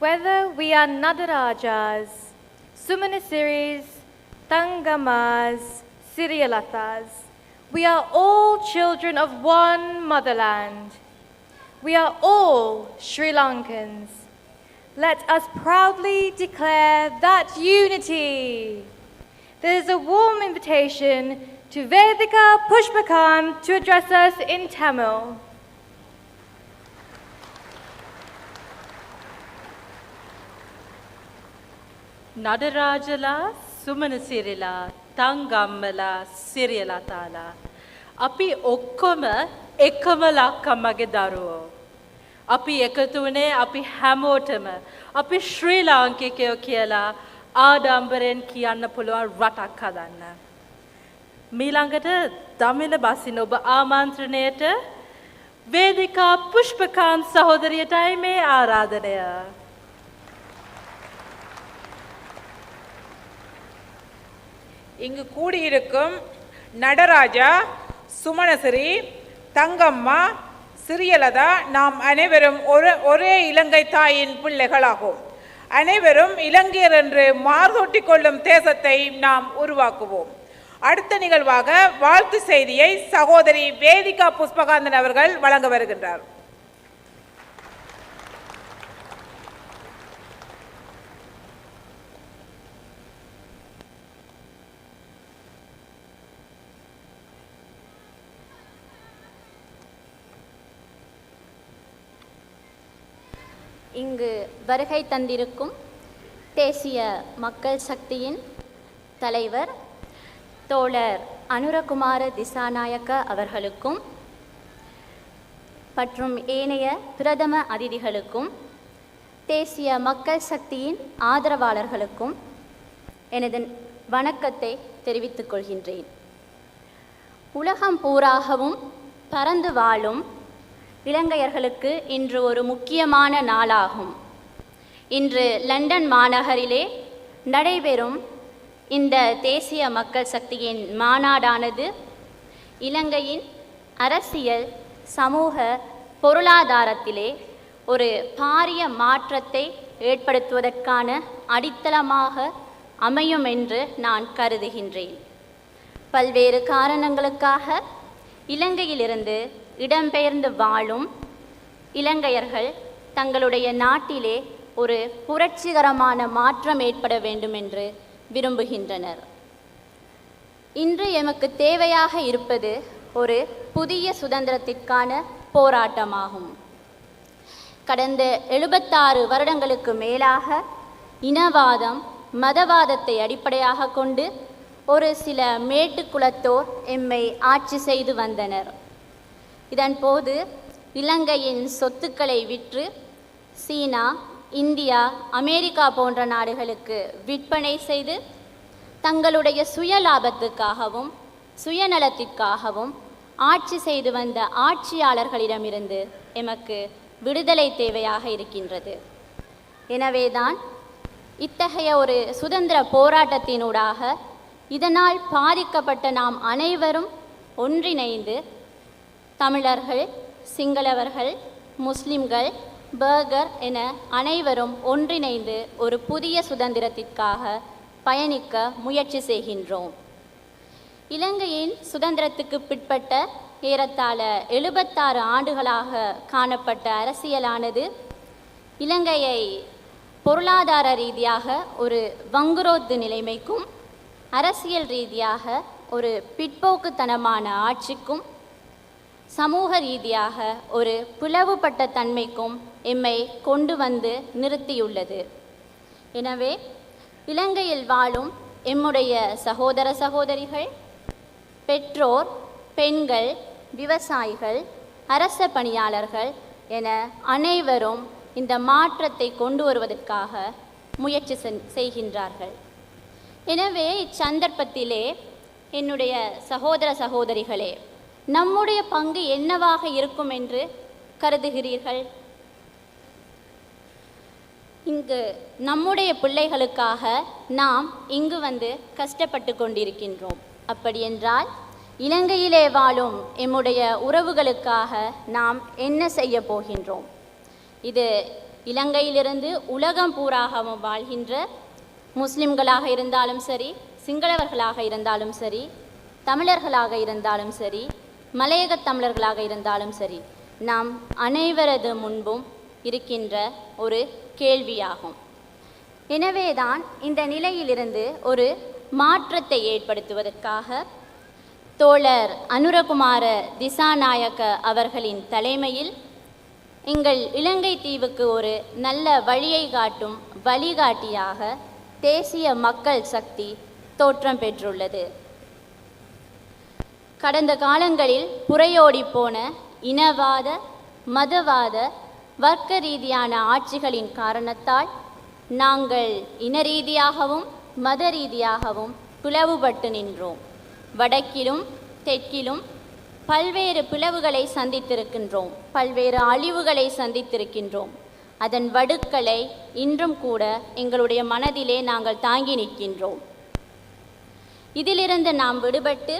Whether we are Nadarajas, Sumanasiris, Tangamas, Sirialathas, we are all children of one motherland. We are all Sri Lankans. Let us proudly declare that unity. There is a warm invitation to Vedika Pushpakan to address us in Tamil. නඩරාජලා Sumana සිරිලා තංගම්මලා සිරියලා තාලා. අපි ඔක්කොම එකම ලක්කම්මගේ දරුවෝ. අපි එකතු වනේ අපි හැමෝටම අපි ශ්‍රී ලාංකිකයෝ කියලා ආඩම්බරෙන් කියන්න පුළුවන් රටක් හදන්න. මීළඟට දමිල බසින ඔබ ආමන්ත්‍රණයට වේදිකා පුෂ්පකාන් සහෝදරියටයි මේ ආරාධනය. இங்கு கூடியிருக்கும் நடராஜா சுமணசிறி தங்கம்மா சிறியலதா நாம் அனைவரும் ஒரு ஒரே இலங்கை தாயின் பிள்ளைகளாகும். அனைவரும் இலங்கையர் என்று மார்தொட்டி கொள்ளும் தேசத்தை நாம் உருவாக்குவோம். அடுத்த நிகழ்வாக வாழ்த்து செய்தியை சகோதரி வேதிகா புஷ்பகாந்தன் அவர்கள் வழங்க வருகின்றார். இங்கு வருகை தந்திருக்கும் தேசிய மக்கள் சக்தியின் தலைவர் தோழர் அனுரகுமார திசாநாயக்க அவர்களுக்கும் மற்றும் ஏனைய பிரதம அதிதிகளுக்கும் தேசிய மக்கள் சக்தியின் ஆதரவாளர்களுக்கும் எனது வணக்கத்தை தெரிவித்துக் கொள்கின்றேன். உலகம் பூராகவும் பறந்து வாழும் இலங்கையர்களுக்கு இன்று ஒரு முக்கியமான நாளாகும். இன்று லண்டன் மாநகரிலே நடைபெறும் இந்த தேசிய மக்கள் சக்தியின் மாநாடானது இலங்கையின் அரசியல் சமூக பொருளாதாரத்திலே ஒரு பாரிய மாற்றத்தை ஏற்படுத்துவதற்கான அடித்தளமாக அமையும் என்று நான் கருதுகின்றேன். பல்வேறு காரணங்களுக்காக இலங்கையிலிருந்து இடம்பெயர்ந்து வாழும் இலங்கையர்கள் தங்களுடைய நாட்டிலே ஒரு புரட்சிகரமான மாற்றம் ஏற்பட வேண்டும் என்று விரும்புகின்றனர். இன்று எமக்கு தேவையாக இருப்பது ஒரு புதிய சுதந்திரத்திற்கான போராட்டமாகும். கடந்த எழுபத்தாறு வருடங்களுக்கு மேலாக இனவாதம் மதவாதத்தை அடிப்படையாக கொண்டு ஒரு சில மேட்டுக்குலத்தோர் எம்மை ஆட்சி செய்து வந்தனர். இதன்போது இலங்கையின் சொத்துக்களை விற்று சீனா இந்தியா அமெரிக்கா போன்ற நாடுகளுக்கு விற்பனை செய்து தங்களுடைய சுய லாபத்துக்காகவும் சுயநலத்திற்காகவும் ஆட்சி செய்து வந்த ஆட்சியாளர்களிடமிருந்து எமக்கு விடுதலை தேவையாக இருக்கின்றது. எனவேதான் இத்தகைய ஒரு சுதந்திர போராட்டத்தினூடாக இதனால் பாதிக்கப்பட்ட நாம் அனைவரும் ஒன்றிணைந்து தமிழர்கள் சிங்களவர்கள் முஸ்லிம்கள் பர்கர் என அனைவரும் ஒன்றிணைந்து ஒரு புதிய சுதந்திரத்திற்காக பயணிக்க முயற்சி செய்கின்றோம். இலங்கையின் சுதந்திரத்துக்கு பிற்பட்ட ஏறத்தாழ எழுபத்தாறு ஆண்டுகளாக காணப்பட்ட அரசியலானது இலங்கையை பொருளாதார ரீதியாக ஒரு வங்குரோத்து நிலைமைக்கும் அரசியல் ரீதியாக ஒரு பிற்போக்குத்தனமான ஆட்சிக்கும் சமூக ரீதியாக ஒரு பிளவுபட்ட தன்மைக்கும் எம்மை கொண்டு வந்து நிறுத்தியுள்ளது. எனவே இலங்கையில் வாழும் எம்முடைய சகோதர சகோதரிகள் பெற்றோர் பெண்கள் விவசாயிகள் அரச பணியாளர்கள் என அனைவரும் இந்த மாற்றத்தை கொண்டு வருவதற்காக முயற்சி செய்கின்றார்கள். எனவே இச்சந்தர்ப்பத்திலே என்னுடைய சகோதர சகோதரிகளே நம்முடைய பங்கு என்னவாக இருக்கும் என்று கருதுகிறீர்கள்? இங்கு நம்முடைய பிள்ளைகளுக்காக நாம் இங்கு வந்து கஷ்டப்பட்டு கொண்டிருக்கின்றோம். அப்படியென்றால் இலங்கையிலே வாழும் எம்முடைய உறவுகளுக்காக நாம் என்ன செய்ய போகின்றோம்? இது இலங்கையிலிருந்து உலகம் பூராகவும் வாழ்கின்ற முஸ்லிம்களாக இருந்தாலும் சரி சிங்களவர்களாக இருந்தாலும் சரி தமிழர்களாக இருந்தாலும் சரி மலையகத் தமிழர்களாக இருந்தாலும் சரி நாம் அனைவரது முன்பும் இருக்கின்ற ஒரு கேள்வியாகும். எனவேதான் இந்த நிலையிலிருந்து ஒரு மாற்றத்தை ஏற்படுத்துவதற்காக தோழர் அனுரகுமார திசாநாயக்க அவர்களின் தலைமையில் எங்கள் இலங்கை தீவுக்கு ஒரு நல்ல வழியை காட்டும் வழிகாட்டியாக தேசிய மக்கள் சக்தி தோற்றம் பெற்றுள்ளது. கடந்த காலங்களில் புறையோடி போன இனவாத மதவாத வர்க்க ரீதியான ஆட்சிகளின் காரணத்தால் நாங்கள் இன ரீதியாகவும் மத ரீதியாகவும் பிளவுபட்டு நின்றோம். வடக்கிலும் தெற்கிலும் பல்வேறு பிளவுகளை சந்தித்திருக்கின்றோம். பல்வேறு அழிவுகளை சந்தித்திருக்கின்றோம். அதன் வடுக்களை இன்றும் கூட எங்களுடைய மனதிலே நாங்கள் தாங்கி நிற்கின்றோம். இதிலிருந்து நாம் விடுபட்டு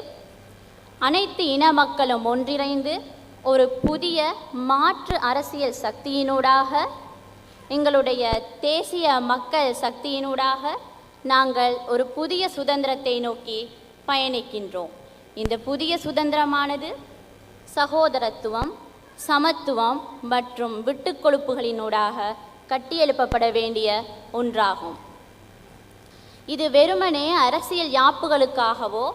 அனைத்து இன மக்களும் ஒன்றிணைந்து ஒரு புதிய மாற்று அரசியல் சக்தியினூடாக எங்களுடைய தேசிய மக்கள் சக்தியினூடாக நாங்கள் ஒரு புதிய சுதந்திரத்தை நோக்கி பயணிக்கின்றோம். இந்த புதிய சுதந்திரமானது சகோதரத்துவம் சமத்துவம் மற்றும் விட்டுக்கொழுப்புகளினூடாக கட்டியெழுப்பப்பட வேண்டிய ஒன்றாகும். இது வெறுமனே அரசியல் யாப்புகளுக்காகவோ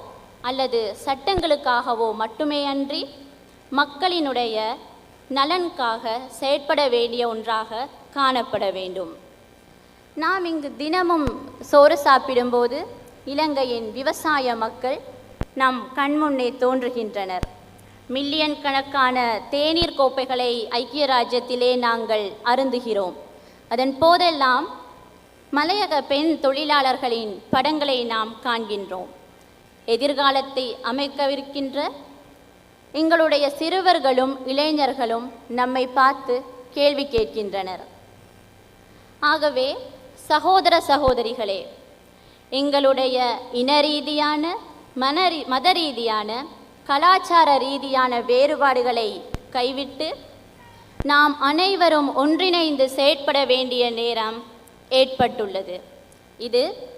அல்லது சட்டங்களுக்காகவோ மட்டுமே அன்றி மக்களினுடைய நலனுக்காக செயற்பட வேண்டிய ஒன்றாக காணப்பட வேண்டும். நாம் இங்கு தினமும் சோறு சாப்பிடும்போது இலங்கையின் விவசாய மக்கள் நம் கண்முன்னே தோன்றுகின்றனர். மில்லியன் கணக்கான தேநீர் கோப்பைகளை ஐக்கிய ராஜ்யத்திலே நாங்கள் அருந்துகிறோம். அதன் போதெல்லாம் மலையக பெண் தொழிலாளர்களின் படங்களை நாம் காண்கின்றோம். எதிர்காலத்தை அமைக்கவிருக்கின்ற எங்களுடைய சிறுவர்களும் இளைஞர்களும் நம்மை பார்த்து கேள்வி கேட்கின்றனர். ஆகவே சகோதர சகோதரிகளே எங்களுடைய இன ரீதியான மன ரீ- மத ரீதியான கலாச்சார ரீதியான வேறுபாடுகளை கைவிட்டு நாம் அனைவரும் ஒன்றிணைந்து செயற்பட வேண்டிய நேரம் ஏற்பட்டுள்ளது. இது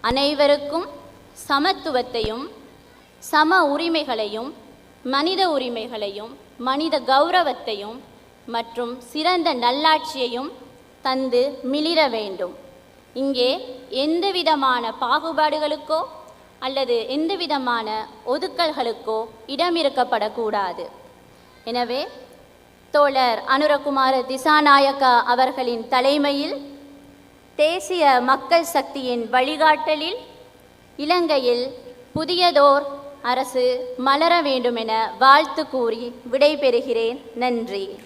அனைவருக்கும் சமத்துவத்தையும் சம உரிமைகளையும் மனித உரிமைகளையும் மனித கௌரவத்தையும் மற்றும் சிறந்த நல்லாட்சியையும் தந்து மிளிர வேண்டும். இங்கே எந்தவிதமான பாகுபாடுகளுக்கோ அல்லது எந்தவிதமான ஒதுக்கல்களுக்கோ இடம் இருக்கப்படக்கூடாது எனவே தோழர் அனுரகுமார திசாநாயக்கா அவர்களின் தலைமையில் தேசிய மக்கள் சக்தியின் வழிகாட்டலில் இலங்கையில் புதியதோர் அரசு மலர வேண்டுமென வாழ்த்து கூறி விடைபெறுகிறேன். நன்றி.